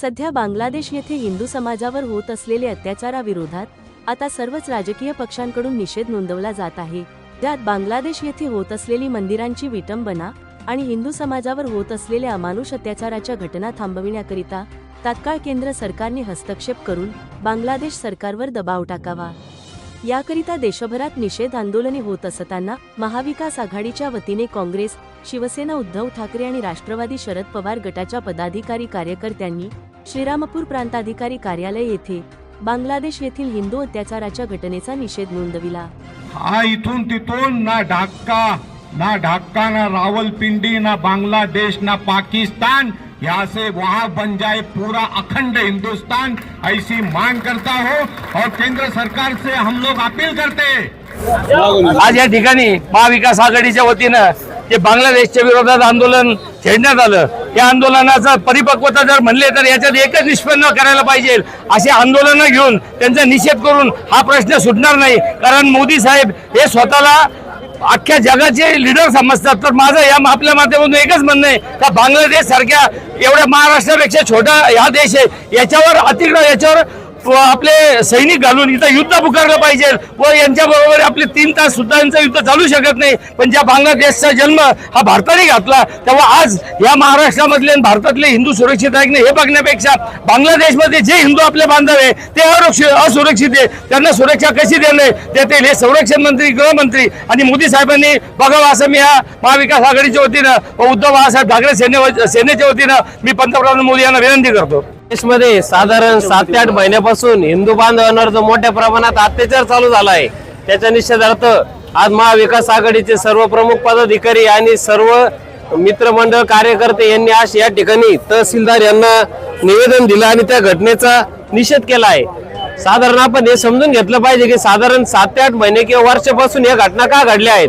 सध्या बांगलादेश येथे हिंदू समाजावर होत असलेले अत्याचाराविरोधात आता सर्वच राजकीय पक्षांकडून निषेध नोंदवला जात आहे. ज्यात बांगलादेश येथे होत असलेली मंदिरांची विटंबना आणि हिंदू समाजावर होत असलेल्या अमानुष अत्याचाराच्या घटना थांबविण्याकरिता तात्काळ केंद्र सरकारने हस्तक्षेप करून बांगलादेश सरकारवर दबाव टाकावा. याकरिता देशभरात निषेध आंदोलने होत असताना महाविकास आघाडीच्या वतीने काँग्रेस शिवसेना उद्धव ठाकरे आणि राष्ट्रवादी शरद पवार गटाच्या पदाधिकारी कार्यकर्त्यांनी श्रीरामपूर प्रांताधिकारी कार्यालय येथे बांगलादेश येथील हिंदू अत्याचाराच्या घटनेचा निषेध नोंदविला. हा इथून तिथून ना ढाका ना ढाका ना रावलपिंडी ना बांग्लादेश ना पाकिस्तान यहाँ से वहाँ बन जाए पूरा अखंड हिंदुस्तान ऐसी मांग करता हो और केंद्र सरकार से हम लोग अपील करते आज या ठिकाणी महाविकास आघाडीच्या वतीनं जे बांगलादेशच्या विरोधात आंदोलन छेडण्यात आलं या आंदोलनाचा परिपक्वता जर म्हणले तर याच्यात एकच निष्पन्न करायला पाहिजे. असे आंदोलनं घेऊन त्यांचा निषेध करून हा प्रश्न सुटणार नाही. कारण मोदी साहेब हे स्वतःला अख्ख्या जगाचे लीडर समजतात. तर माझं या आपल्या माध्यमातून एकच म्हणणं आहे का बांगलादेश सारख्या एवढ्या महाराष्ट्रापेक्षा छोटा हा देश आहे. याच्यावर अतिरिक्त याच्यावर व आपले सैनिक घालून इथं युद्ध पुकारलं पाहिजे व यांच्या बरोबर आपले तीन तास सुद्धा यांचं युद्ध चालू शकत नाही. पण ज्या बांगलादेशचा जन्म हा भारताने घातला तेव्हा आज या महाराष्ट्रामधले भारतातले हिंदू सुरक्षित आहे की नाही हे बघण्यापेक्षा बांगलादेशमध्ये जे हिंदू आपले बांधव आहे ते असुरक्षित असुरक्षित आहे. त्यांना सुरक्षा कशी देणे देतील हे संरक्षण मंत्री गृहमंत्री आणि मोदी साहेबांनी बघावं असं मी हा महाविकास आघाडीच्या वतीनं व उद्धव बाळासाहेब ठाकरे सेने सेनेच्या वतीनं मी पंतप्रधान मोदी यांना विनंती करतो. देशमध्ये साधारण सात ते आठ महिन्यापासून हिंदू बांधवांवर जो मोठ्या प्रमाणात अत्याचार चालू झाला आहे त्याच्या निषेधार्थ आज महाविकास आघाडीचे सर्व प्रमुख पदाधिकारी आणि सर्व मित्रमंडळ कार्यकर्ते यांनी आज या ठिकाणी तहसीलदार यांना निवेदन दिलं आणि त्या घटनेचा निषेध केला आहे साधारण आपण हे समजून घेतलं पाहिजे की साधारण सात ते आठ महिने किंवा वर्षापासून या घटना का घडल्या आहेत?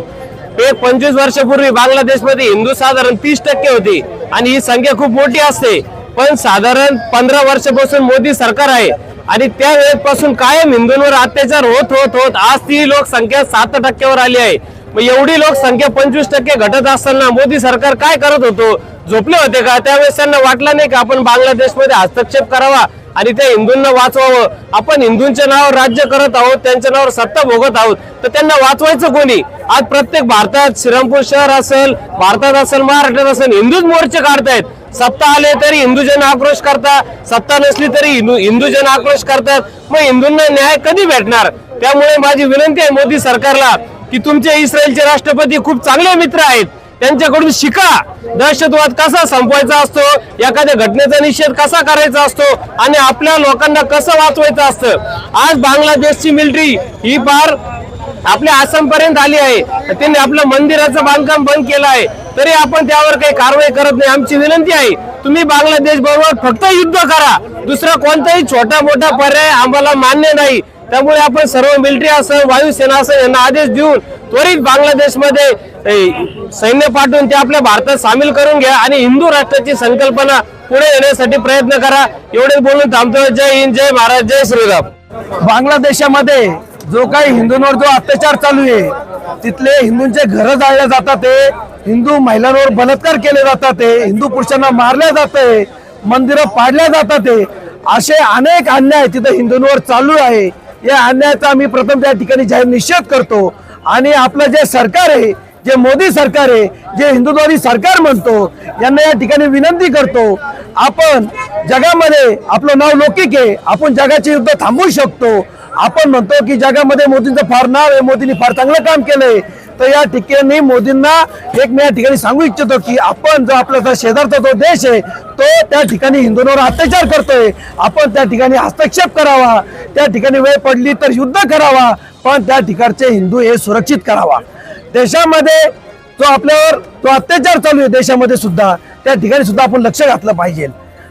एक पंचवीस वर्षापूर्वी बांगलादेशमध्ये हिंदू साधारण तीस टक्के होती आणि ही संख्या खूप मोठी असते. पण साधारण पंधरा वर्षापासून मोदी सरकार आहे. आणि त्या वेळेपासून कायम हिंदूंवर अत्याचार होत होत होत. आज ती लोकसंख्या सात टक्क्यावर आली आहे. मग एवढी लोकसंख्या पंचवीस टक्के घटत असताना मोदी सरकार काय करत होतो? झोपले होते का? त्यावेळेस त्यांना वाटलं नाही का आपण बांगलादेशमध्ये हस्तक्षेप करावा आणि त्या हिंदूंना वाचवावं? आपण हिंदूंच्या नावावर राज्य करत आहोत त्यांच्या नावावर सत्ता भोगत आहोत. तर त्यांना वाचवायचं कोणी? आज प्रत्येक भारतात श्रीरामपूर शहर असेल भारतात असेल महाराष्ट्रात असेल हिंदूच मोर्चे काढतायत. सत्ता आले तरी हिंदूजन आक्रोश करतात. सत्ता नसली तरी हिंदू हिंदूजन आक्रोश करतात. मग हिंदूंना न्याय कधी भेटणार? त्यामुळे माझी विनंती आहे मोदी सरकारला की तुमचे इस्रायलचे राष्ट्रपती खूप चांगले मित्र आहेत. त्यांच्याकडून शिका. दहशतवाद कसा संपवायचा असतो? एखाद्या घटनेचा निषेध कसा करायचा असतो? आणि आपल्या लोकांना कसं वाचवायचं असतं? आज बांगलादेशची मिलिटरी ही फार आपल्या आसाम पर्यंत आली आहे. त्यांनी आपलं मंदिराचं बांधकाम बंद केलं आहे. तरी आपण त्यावर काही कारवाई करत नाही. आमची विनंती आहे तुम्ही बांगलादेश बरोबर फक्त युद्ध करा. दुसरा कोणताही छोटा मोठा पर्याय आम्हाला मान्य नाही. त्यामुळे आपण सर्व मिलिटरी असं वायुसेना असं यांना आदेश देऊन त्वरित बांगलादेशमध्ये सैन्य पाठवून ते आपल्या भारतात सामील करून घ्या आणि हिंदू राष्ट्राची संकल्पना पुढे येण्यासाठी प्रयत्न करा. एवढे बोलून थांबतो. जय हिंद जय महाराज जय श्रीराम. बांगलादेशामध्ये जो काही हिंदूंवर जो अत्याचार चालू आहे तिथले हिंदूंचे घर जाळले जातात ते हिंदू महिलांवर बलात्कार केले जातात हिंदू पुरुषांना मारल्या जाते मंदिरं पाडल्या जातात असे अनेक अन्याय तिथं हिंदूंवर चालू आहे. या अन्यायाचा आम्ही प्रथम त्या ठिकाणी जाहीर निषेध करतो. आणि आपलं जे सरकार आहे जे मोदी सरकार आहे जे हिंदुत्वादी सरकार म्हणतो यांना या ठिकाणी विनंती करतो आपण जगामध्ये आपलं नाव लौकिक आहे. आपण जगाचे युद्ध थांबवू शकतो. आपण म्हणतो की जगामध्ये मोदींचं फार नाव आहे. मोदींनी फार चांगलं काम केलंय. तर या ठिकाणी मोदींना एक मी या ठिकाणी सांगू इच्छितो की आपण जो आपला जो शेजारचा जो देश आहे तो त्या ठिकाणी हिंदूंवर अत्याचार करतोय. आपण त्या ठिकाणी हस्तक्षेप करावा. त्या ठिकाणी वेळ पडली तर युद्ध करावा. पण त्या ठिकाणचे हिंदू हे सुरक्षित करावा. देशामध्ये जो आपल्यावर तो अत्याचार चालू आहे देशामध्ये सुद्धा त्या ठिकाणी सुद्धा आपण लक्ष घातलं पाहिजे.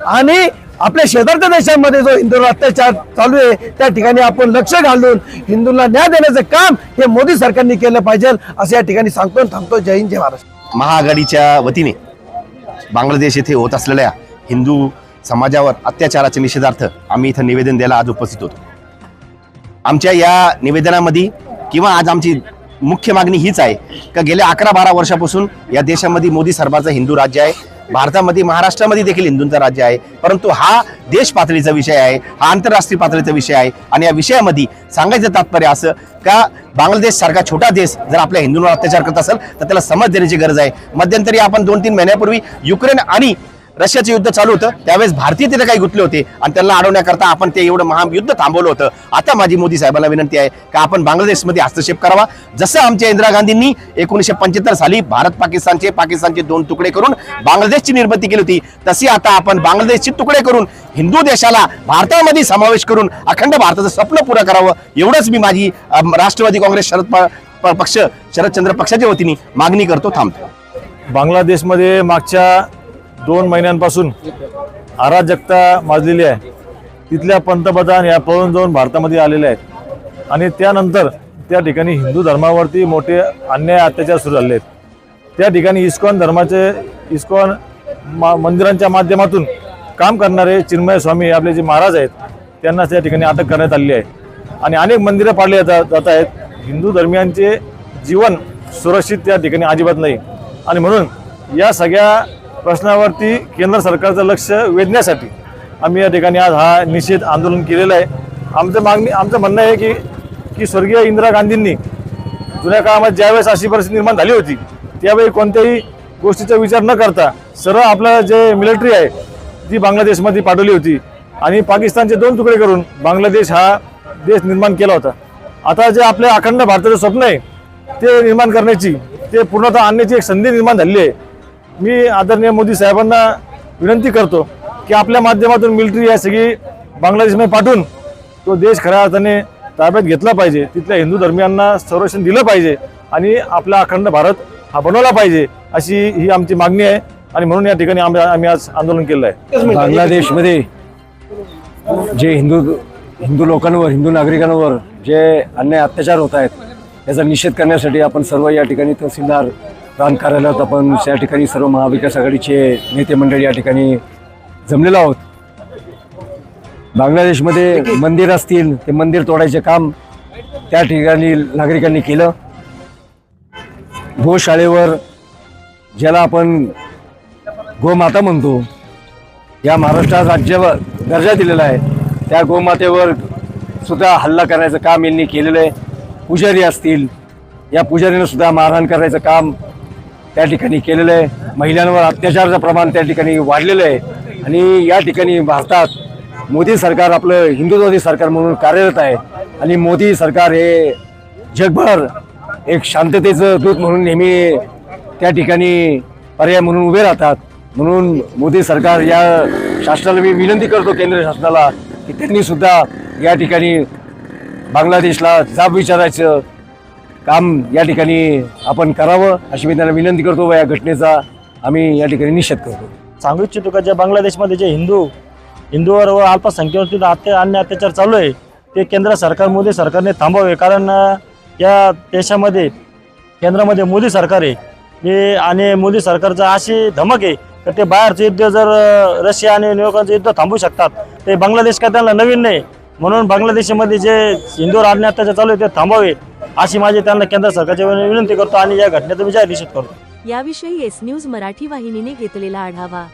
आणि आपल्या शेजारच्या देशांमध्ये जो हिंदूंवर अत्याचार चालू आहे त्या ठिकाणी आपण लक्ष घालून हिंदूंना न्याय देण्याचं काम हे मोदी सरकारने केलं पाहिजे असं या ठिकाणी सांगतो थांबतो. जय हिंद जय महाराष्ट्र. महाआघाडीच्या वतीने बांगलादेश येथे होत असलेल्या हिंदू समाजावर अत्याचाराच्या निषेधार्थ आम्ही इथं निवेदन द्यायला आज उपस्थित होतो. आमच्या या निवेदनामध्ये किंवा आज आमची मुख्य मागणी हीच आहे का गेल्या अकरा बारा वर्षापासून या देशामध्ये मोदी सरकारचं हिंदू राज्य आहे. भारतामध्ये महाराष्ट्रामध्ये देखील हिंदूंचं राज्य आहे. परंतु हा देश पातळीचा विषय आहे हा आंतरराष्ट्रीय पातळीचा विषय आहे आणि या विषयामध्ये सांगायचं तात्पर्य असं का बांगलादेश सारखा छोटा देश जर आपल्या हिंदूंवर अत्याचार करत असेल तर त्याला समज देण्याची गरज आहे. मध्यंतरी आपण दोन तीन महिन्यापूर्वी युक्रेन आणि रशियाचं युद्ध चालू होतं. त्यावेळेस भारतीय तिथे काही गुंतले होते आणि त्यांना अडवण्याकरता आपण ते एवढं महायुद्ध थांबवलं होतं. आता माझी मोदी साहेबांना विनंती आहे का आपण बांगलादेशमध्ये हस्तक्षेप करावा? जसं आमच्या इंदिरा गांधींनी एकोणीसशे पंच्याहत्तर साली भारत पाकिस्तानचे पाकिस्तानचे दोन तुकडे करून बांगलादेशची निर्मिती केली होती. तशी आता आपण बांगलादेशचे तुकडे करून हिंदू देशाला भारतामध्ये समावेश करून अखंड भारताचं स्वप्न पुरं करावं एवढंच मी माझी राष्ट्रवादी काँग्रेस शरद प- पक्ष शरदचंद्र पक्षाच्या वतीने मागणी करतो. थांबतो. बांगलादेशमध्ये मागच्या दोन महिन्यांपासून अराजकता माजलेली आहे. तिथल्या पंतप्रधान या पळून जाऊन भारतामध्ये आलेले आहेत. आणि त्यानंतर त्या ठिकाणी हिंदू धर्मावरती मोठे अन्याय अत्याचार सुरू झाले आहेत. त्या ठिकाणी इस्कॉन धर्माचे इस्कॉन मा मंदिरांच्या माध्यमातून काम करणारे चिन्मय स्वामी आपले जे महाराज आहेत त्यांना त्या ठिकाणी अटक करण्यात आलेली आहे. आणि अनेक मंदिरं पाडली जात जात आहेत. हिंदू धर्मियांचे जीवन सुरक्षित त्या ठिकाणी अजिबात नाही. आणि म्हणून या सगळ्या प्रश्नावरती केंद्र सरकारचं लक्ष वेधण्यासाठी आम्ही या ठिकाणी आज हा निषेध आंदोलन केलेलं आहे. आमचं मागणी आमचं म्हणणं आहे की की स्वर्गीय इंदिरा गांधींनी जुन्या काळामध्ये ज्यावेळेस अशी परिस्थिती निर्माण झाली होती त्यावेळी कोणत्याही गोष्टीचा विचार न करता सरळ आपलं जे मिलिटरी आहे ती बांगलादेशमध्ये पाठवली होती. आणि पाकिस्तानचे दोन तुकडे करून बांगलादेश हा देश निर्माण केला होता. आता जे आपल्या अखंड भारताचं स्वप्न आहे ते निर्माण करण्याची ते पूर्णतः आणण्याची एक संधी निर्माण झाली आहे. मी आदरणीय मोदी साहेबांना विनंती करतो की आपल्या माध्यमातून मिलिटरी या सगळी बांगलादेशमध्ये पाठवून तो देश खऱ्या अर्थाने ताब्यात घेतला पाहिजे. तिथल्या हिंदू धर्मियांना संरक्षण दिलं पाहिजे आणि आपला अखंड भारत हा बनवला पाहिजे अशी ही आमची मागणी आहे आणि म्हणून या ठिकाणी आम्ही आम्ही आज आंदोलन केलं आहे. बांगलादेशमध्ये जे हिंदू हिंदू लोकांवर हिंदू नागरिकांवर जे अन्याय अत्याचार होत आहेत याचा निषेध करण्यासाठी आपण सर्व या ठिकाणी तहसीलदार प्रांत कार्यालयात आपण या ठिकाणी सर्व महाविकास आघाडीचे नेते मंडळी या ठिकाणी जमलेलो आहोत. बांगलादेशमध्ये मंदिर असतील ते मंदिर तोडायचे काम त्या ठिकाणी नागरिकांनी केलं. गोशाळेवर ज्याला आपण गोमाता म्हणतो या महाराष्ट्रात राज्य दर्जा दिलेला आहे. त्या गोमातेवर सुद्धा हल्ला करायचं काम यांनी केलेलं आहे. पुजारी असतील या पुजारीनं सुद्धा मारहाण करायचं काम त्या ठिकाणी केलेलं आहे. महिलांवर अत्याचाराचं प्रमाण त्या ठिकाणी वाढलेलं आहे. आणि या ठिकाणी भारतात मोदी सरकार आपलं हिंदुत्ववादी सरकार म्हणून कार्यरत आहे. आणि मोदी सरकार हे जगभर एक शांततेचं दूत म्हणून नेहमी त्या ठिकाणी पर्याय म्हणून उभे राहतात. म्हणून मोदी सरकार या शासनाला मी विनंती करतो केंद्र शासनाला की त्यांनीसुद्धा या ठिकाणी बांगलादेशला जाब विचारायचं काम या ठिकाणी आपण करावं अशी मी त्यांना विनंती करतो व या घटनेचा आम्ही या ठिकाणी निषेध करतो. सांगू इच्छितो का जे बांगलादेशमध्ये जे हिंदू हिंदूवर व अल्पसंख्यावरती हत्या अन्य अत्याचार चालू आहे ते केंद्र सरकार मोदी सरकारने थांबवावे कारण या देशामध्ये केंद्रामध्ये मोदी सरकार आहे. आणि मोदी सरकारचं अशी धमक आहे तर ते बाहेरचं युद्ध जर रशिया आणि न्यूयॉर्कचं युद्ध थांबू शकतात ते बांगलादेश काय त्यांना नवीन नाही. म्हणून बांगलादेशमध्ये जे हिंदूवर अन्य अत्याचार चालू आहे ते थांबावे. अशी माझी त्यांना केंद्र सरकारच्या विनंती करतो आणि या घटनेचा विचार जाहीर निषेध करतो. याविषयी एस न्यूज मराठी वाहिनीने घेतलेला आढावा.